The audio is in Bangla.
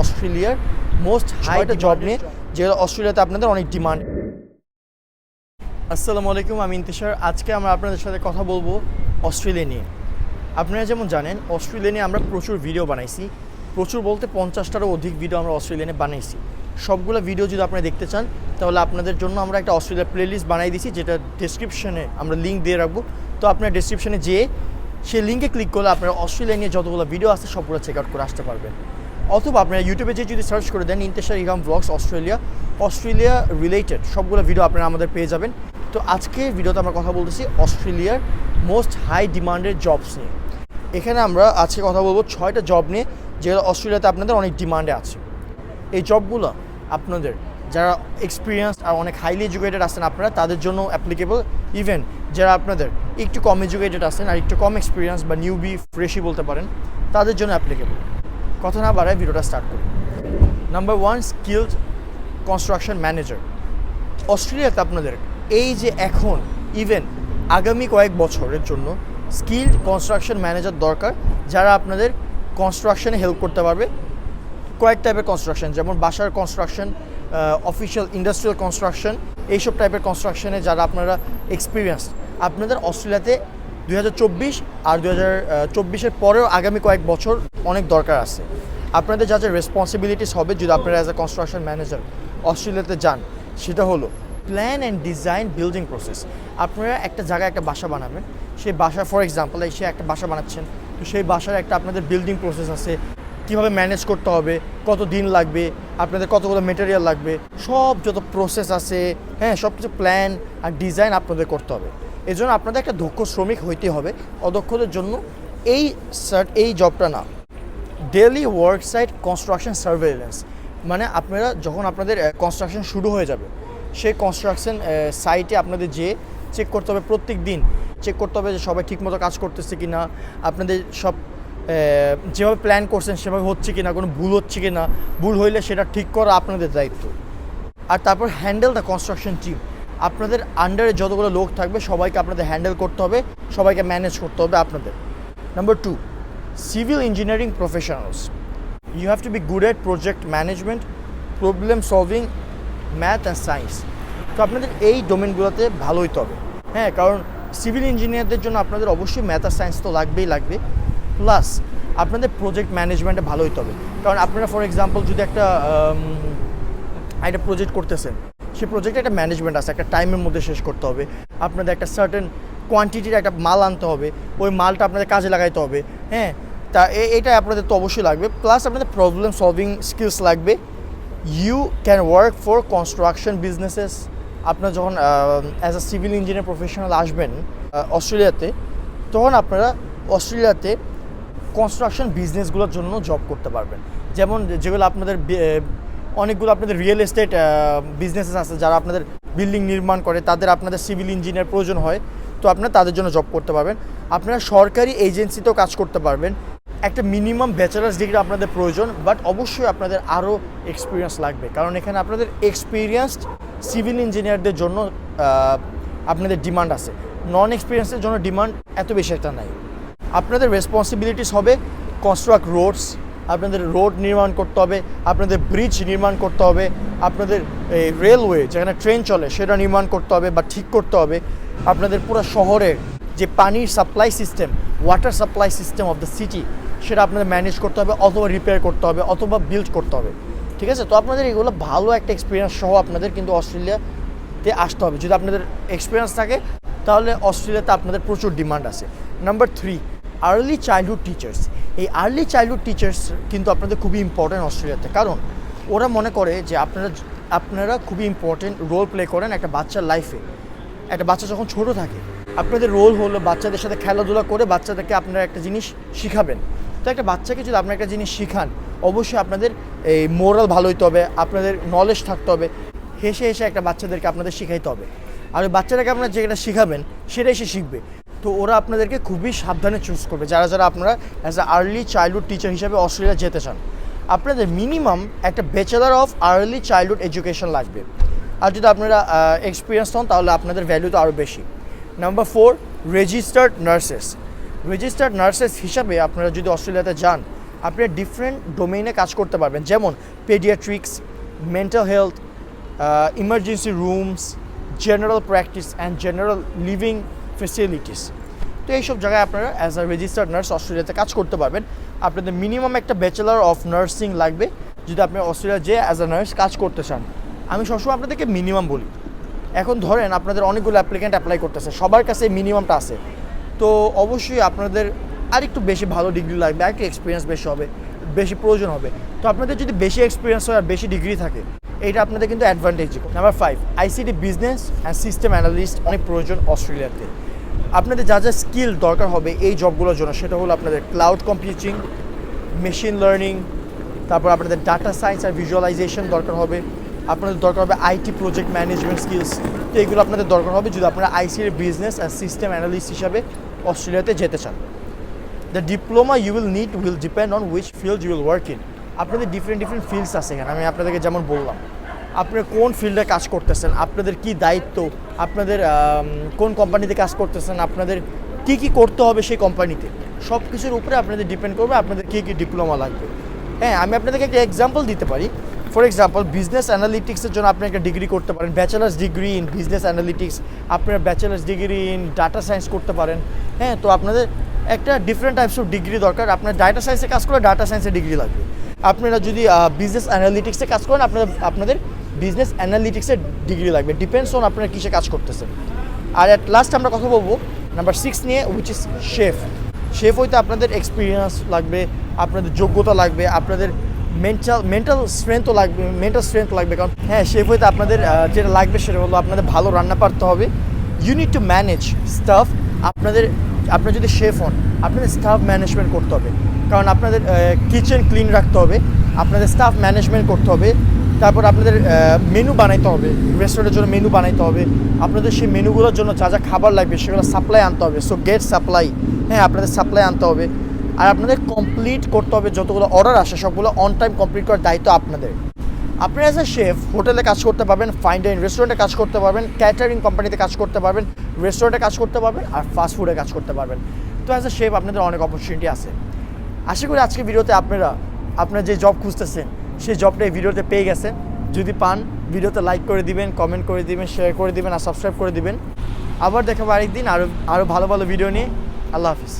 অস্ট্রেলিয়ার মোস্ট হাইটা জব নিয়ে যেগুলো অস্ট্রেলিয়াতে আপনাদের অনেক ডিমান্ড আসসালামু আলাইকুম আমি ইন্তিশার। আজকে আমরা আপনাদের সাথে কথা বলব অস্ট্রেলিয়া নিয়ে। আপনারা যেমন জানেন অস্ট্রেলিয়া নিয়ে আমরা প্রচুর ভিডিও বানাইছি। প্রচুর বলতে পঞ্চাশটারও অধিক ভিডিও আমরা অস্ট্রেলিয়া নিয়ে বানাইছি। সবগুলো ভিডিও যদি আপনারা দেখতে চান তাহলে আপনাদের জন্য আমরা একটা অস্ট্রেলিয়ার প্লেলিস্ট বানাই দিয়েছি যেটা ডিসক্রিপশনে আমরা লিঙ্ক দিয়ে রাখব। তো আপনার ডিসক্রিপশনে যেয়ে সেই লিঙ্কে ক্লিক করলে আপনারা অস্ট্রেলিয়া নিয়ে যতগুলো ভিডিও আছে সবগুলো চেক আউট করে আসতে পারবেন। অথবা আপনারা ইউটিউবে যে যদি সার্চ করে দেন Intishar Ekam blogs Australia Australia related সবগুলো ভিডিও আপনারা আমাদের পেয়ে যাবেন। তো আজকে ভিডিওতে আমরা কথা বলতেছি অস্ট্রেলিয়ার মোস্ট হাই ডিমান্ডের জবস নিয়ে। এখানে আমরা আজকে কথা বলব ছয়টা জব নিয়ে, যেগুলো অস্ট্রেলিয়াতে আপনাদের অনেক ডিমান্ডে আছে। এই জবগুলো আপনাদের যারা এক্সপিরিয়েন্স আর অনেক হাইলি এডুকেটেড আছেন আপনারা, তাদের জন্য অ্যাপ্লিকেবল ইভেন যারা আপনাদের একটু কম এডুকেটেড আছেন আর একটু কম এক্সপিরিয়েন্স বা নিউবি ফ্রেশই বলতে পারেন, তাদের জন্য অ্যাপ্লিকেবল কথা না বাড়ায় ভিডিওটা স্টার্ট করি। Number one skilled construction manager অস্ট্রেলিয়াতে আপনাদের এই যে এখন ইভেন আগামী কয়েক বছরের জন্য স্কিলড কনস্ট্রাকশন ম্যানেজার দরকার, যারা আপনাদের কনস্ট্রাকশনে হেল্প করতে পারবে। কয়েক টাইপের কনস্ট্রাকশন যেমন বাসার কনস্ট্রাকশন অফিসিয়াল ইন্ডাস্ট্রিয়াল কনস্ট্রাকশন এইসব টাইপের কনস্ট্রাকশনে যারা আপনারা এক্সপিরিয়েন্স আপনাদের অস্ট্রেলিয়াতে দুই আর দু হাজার পরেও আগামী কয়েক বছর অনেক দরকার আছে। আপনাদের যা যা রেসপন্সিবিলিটিস হবে যদি আপনারা অ্যাজ এ কনস্ট্রাকশন ম্যানেজার অস্ট্রেলিয়াতে যান, সেটা হলো plan and design building process আপনারা একটা জায়গায় একটা বাসা বানাবেন, সেই বাসা ফর এক্সাম্পল সে একটা বাসা বানাচ্ছেন, তো সেই বাসার একটা আপনাদের বিল্ডিং প্রসেস আছে। কীভাবে ম্যানেজ করতে হবে, কত দিন লাগবে, আপনাদের কতগুলো মেটেরিয়াল লাগবে, সব যত প্রসেস আছে হ্যাঁ সব কিছু প্ল্যান আর ডিজাইন আপনাদের করতে হবে। এই জন্য আপনাদের একটা দক্ষ শ্রমিক হইতে হবে অদক্ষদের জন্য। এই এই জবটা না। Daily work site construction surveillance মানে আপনারা যখন আপনাদের কনস্ট্রাকশন শুরু হয়ে যাবে, সেই কনস্ট্রাকশন সাইটে আপনাদের যে চেক করতে হবে প্রত্যেক দিন চেক করতে হবে যে সবাই ঠিকমতো কাজ করতেছে কি না আপনাদের সব যেভাবে প্ল্যান করছেন সেভাবে হচ্ছে কি না কোনো ভুল হচ্ছে কি না ভুল হইলে সেটা ঠিক করা আপনাদের দায়িত্ব। আর তারপর হ্যান্ডেল দ্য কনস্ট্রাকশন টিম আপনাদের আন্ডারে যতগুলো লোক থাকবে, সবাইকে আপনাদের হ্যান্ডেল করতে হবে, সবাইকে ম্যানেজ করতে হবে আপনাদের। Number two civil engineering professionals you have to be good at project management problem solving math and science তো আপনাদের এই ডোমেনগুলোতে ভালো হইতে হবে। হ্যাঁ কারণ সিভিল ইঞ্জিনিয়ারদের জন্য আপনাদের অবশ্যই ম্যাথ আর সায়েন্স তো লাগবেই লাগবে। প্লাস আপনাদের প্রজেক্ট ম্যানেজমেন্টে ভালো হইতে হবে। কারণ আপনারা ফর এক্সাম্পল যদি একটা একটা প্রজেক্ট করতেছেন সেই প্রজেক্টে একটা ম্যানেজমেন্ট আছে, একটা টাইমের মধ্যে শেষ করতে হবে। আপনাদের একটা সার্টেন কোয়ান্টিটির একটা মাল আনতে হবে, ওই মালটা আপনাদের কাজে লাগাইতে হবে হ্যাঁ? তা এটা আপনাদের তো অবশ্যই লাগবে। প্লাস আপনাদের প্রবলেম সলভিং স্কিলস লাগবে। You can work for construction businesses আপনার যখন as a civil engineer professional আসবেন অস্ট্রেলিয়াতে, তখন আপনারা অস্ট্রেলিয়াতে কনস্ট্রাকশন বিজনেসগুলোর জন্য জব করতে পারবেন। যেমন যেগুলো আপনাদের অনেকগুলো আপনাদের রিয়েল এস্টেট বিজনেসেস আছে যারা আপনাদের বিল্ডিং নির্মাণ করে, তাদের আপনাদের সিভিল ইঞ্জিনিয়ার প্রয়োজন হয়, তো আপনারা তাদের জন্য জব করতে পারবেন। আপনারা সরকারি এজেন্সিতেও কাজ করতে পারবেন। একটা মিনিমাম ব্যাচেলার্স ডিগ্রি আপনাদের প্রয়োজন বাট অবশ্যই আপনাদের আরও এক্সপিরিয়েন্স লাগবে। কারণ এখানে আপনাদের এক্সপিরিয়েন্সড সিভিল ইঞ্জিনিয়ারদের জন্য আপনাদের ডিমান্ড আছে। নন এক্সপিরিয়েন্সের জন্য ডিমান্ড এত বেশি একটা নাই। আপনাদের রেসপন্সিবিলিটিস হবে কনস্ট্রাক্ট রোডস আপনাদের রোড নির্মাণ করতে হবে, আপনাদের ব্রিজ নির্মাণ করতে হবে, আপনাদের এই রেলওয়ে যেখানে ট্রেন চলে সেটা নির্মাণ করতে হবে বা ঠিক করতে হবে। আপনাদের পুরো শহরের যে পানির supply system water supply system of the city সেটা আপনাদের ম্যানেজ করতে হবে, অথবা রিপেয়ার করতে হবে, অথবা বিল্ড করতে হবে। ঠিক আছে? তো আপনাদের এগুলো ভালো একটা এক্সপিরিয়েন্স সহ আপনাদের কিন্তু অস্ট্রেলিয়াতে আসতে হবে। যদি আপনাদের এক্সপিরিয়েন্স থাকে, তাহলে অস্ট্রেলিয়াতে আপনাদের প্রচুর ডিমান্ড আছে। Number three early childhood teachers এই আর্লি চাইল্ডহুড টিচার্স কিন্তু আপনাদের খুবই ইম্পর্টেন্ট অস্ট্রেলিয়াতে। কারণ ওরা মনে করে যে আপনারা আপনারা খুবই ইম্পর্টেন্ট রোল প্লে করেন একটা বাচ্চার লাইফে একটা বাচ্চা যখন ছোট থাকে, আপনাদের রোল হলো বাচ্চাদের সাথে খেলাধুলা করে বাচ্চাদেরকে আপনারা একটা জিনিস শিখাবেন। তো একটা বাচ্চাকে যদি আপনারা একটা জিনিস শিখান, অবশ্যই আপনাদের এই মোরাল ভালো হইতে হবে, আপনাদের নলেজ থাকতে হবে, হেসে হেসে একটা বাচ্চাদেরকে আপনাদের শিখাইতে হবে। আর ওই বাচ্চাটাকে আপনারা যেটা শিখাবেন, সেটাই সে শিখবে। তো ওরা আপনাদেরকে খুবই সাবধানে চুজ করবে। যারা যারা আপনারা as a early childhood teacher হিসাবে অস্ট্রেলিয়া যেতে চান, আপনাদের মিনিমাম একটা bachelor of early childhood education লাগবে। আর যদি আপনারা এক্সপিরিয়েন্স হন, তাহলে আপনাদের ভ্যালু তো আরও বেশি। Number four registered nurses registered nurses হিসাবে আপনারা যদি অস্ট্রেলিয়াতে যান, আপনি ডিফারেন্ট ডোমেইনে কাজ করতে পারবেন। যেমন paediatrics mental health emergency rooms general practice and general living facilities তো এইসব জায়গায় আপনারা অ্যাজ আ রেজিস্টার্ড নার্স অস্ট্রেলিয়াতে কাজ করতে পারবেন। আপনাদের মিনিমাম একটা ব্যাচেলার অফ নার্সিং লাগবে, যদি আপনি অস্ট্রেলিয়া যে অ্যাজ আ নার্স কাজ করতে চান। আমি সবসময় আপনাদেরকে মিনিমাম বলি। এখন ধরেন আপনাদের অনেকগুলো অ্যাপ্লিকেন্ট অ্যাপ্লাই করতেছে, সবার কাছে মিনিমামটা আছে। তো অবশ্যই আপনাদের আর একটু বেশি ভালো ডিগ্রি লাগবে আর একটু এক্সপিরিয়েন্স বেশি হবে, বেশি প্রয়োজন হবে। তো আপনাদের যদি বেশি এক্সপিরিয়েন্স হয় আর বেশি ডিগ্রি থাকে, এইটা আপনাদের কিন্তু advantage number five ICT business and system analyst অনেক প্রয়োজন অস্ট্রেলিয়াতে। আপনাদের যা যা স্কিল দরকার হবে এই জবগুলোর জন্য, সেটা হলো আপনাদের ক্লাউড কম্পিউটিং মেশিন লার্নিং তারপর আপনাদের ডাটা সায়েন্স আর ভিজুয়ালাইজেশন দরকার হবে, আপনাদের দরকার হবে আইটি প্রজেক্ট ম্যানেজমেন্ট স্কিলস তো এগুলো আপনাদের দরকার হবে যদি আপনারা আইসির বিজনেস অ্যান্ড সিস্টেম অ্যানালিস্ট হিসাবে অস্ট্রেলিয়াতে যেতে চান। The diploma you will need will depend on which field you will work in আপনাদের ডিফারেন্ট ডিফারেন্ট ফিল্ডস আছে এখানে, আমি আপনাদেরকে যেমন বললাম। আপনারা কোন ফিল্ডে কাজ করতেছেন? আপনাদের কি দায়িত্ব? আপনাদের কোন কোম্পানিতে কাজ করতেছেন? আপনাদের কি কি করতে হবে সেই কোম্পানিতে? সব কিছুর উপরে আপনাদের ডিপেন্ড করবে আপনাদের কী কী ডিপ্লোমা লাগবে। হ্যাঁ আমি আপনাদেরকে একটা এক্সাম্পল দিতে পারি। ফর এক্সাম্পল বিজনেস অ্যানালিটিক্সের জন্য আপনি একটা ডিগ্রি করতে পারেন। Bachelor's degree in business analytics আপনারা bachelor's degree in data science করতে পারেন। হ্যাঁ তো আপনাদের একটা ডিফারেন্ট টাইপস অফ ডিগ্রি দরকার। আপনার ডাটা সায়েন্সে কাজ করলে ডাটা সায়েন্সের ডিগ্রি লাগবে। আপনারা যদি বিজনেস অ্যানালিটিক্সে কাজ করেন আপনাদের আপনাদের বিজনেস অ্যানালিটিক্সের ডিগ্রি লাগবে ডিপেন্ডস অন আপনারা কিসে কাজ করতেছেন। আর অ্যাট লাস্ট আমরা কথা বলব নাম্বার সিক্স নিয়ে উইচ ইজ শেফ শেফ হইতে আপনাদের এক্সপিরিয়েন্স লাগবে, আপনাদের যোগ্যতা লাগবে, আপনাদের মেন্টাল মেন্টাল স্ট্রেংথও লাগবে মেন্টাল স্ট্রেংথ লাগবে। কারণ হ্যাঁ শেফ হইতে আপনাদের যেটা লাগবে সেটা হলো আপনাদের ভালো রান্না পারতে হবে। You need to manage staff আপনাদের আপনার যদি শেফ হন, আপনাদের স্টাফ ম্যানেজমেন্ট করতে হবে। কারণ আপনাদের কিচেন ক্লিন রাখতে হবে, আপনাদের স্টাফ ম্যানেজমেন্ট করতে হবে। তারপর আপনাদের মেনু বানাইতে হবে রেস্টুরেন্টের জন্য মেনু বানাইতে হবে, আপনাদের সেই মেনুগুলোর জন্য যা যা খাবার লাগবে সেগুলো সাপ্লাই আনতে হবে সো গেট সাপ্লাই হ্যাঁ আপনাদের সাপ্লাই আনতে হবে, আর আপনাদের কমপ্লিট করতে হবে যতগুলো অর্ডার আসে, সবগুলো অন টাইম কমপ্লিট করার দায়িত্ব আপনাদের। আপনি অ্যাজ এ শেফ হোটেলে কাজ করতে পারবেন ফাইন ডাইন রেস্টুরেন্টে কাজ করতে পারবেন ক্যাটারিং কোম্পানিতে কাজ করতে পারবেন রেস্টুরেন্টে কাজ করতে পারবেন, আর ফাস্ট ফুডে কাজ করতে পারবেন। তো অ্যাজ এ শেফ আপনাদের অনেক অপরচুনিটি আছে। আশা করি আজকে ভিডিওতে আপনারা আপনারা যে জব খুঁজতেছেন সেই জবটা এই ভিডিওতে পেয়ে গেছে। যদি পান, ভিডিওতে লাইক করে দিবেন কমেন্ট করে দিবেন শেয়ার করে দিবেন আর সাবস্ক্রাইব করে দিবেন। আবার দেখাবো আরেকদিন আরও আরও ভালো ভালো ভিডিও নিয়ে। আল্লাহ হাফিজ।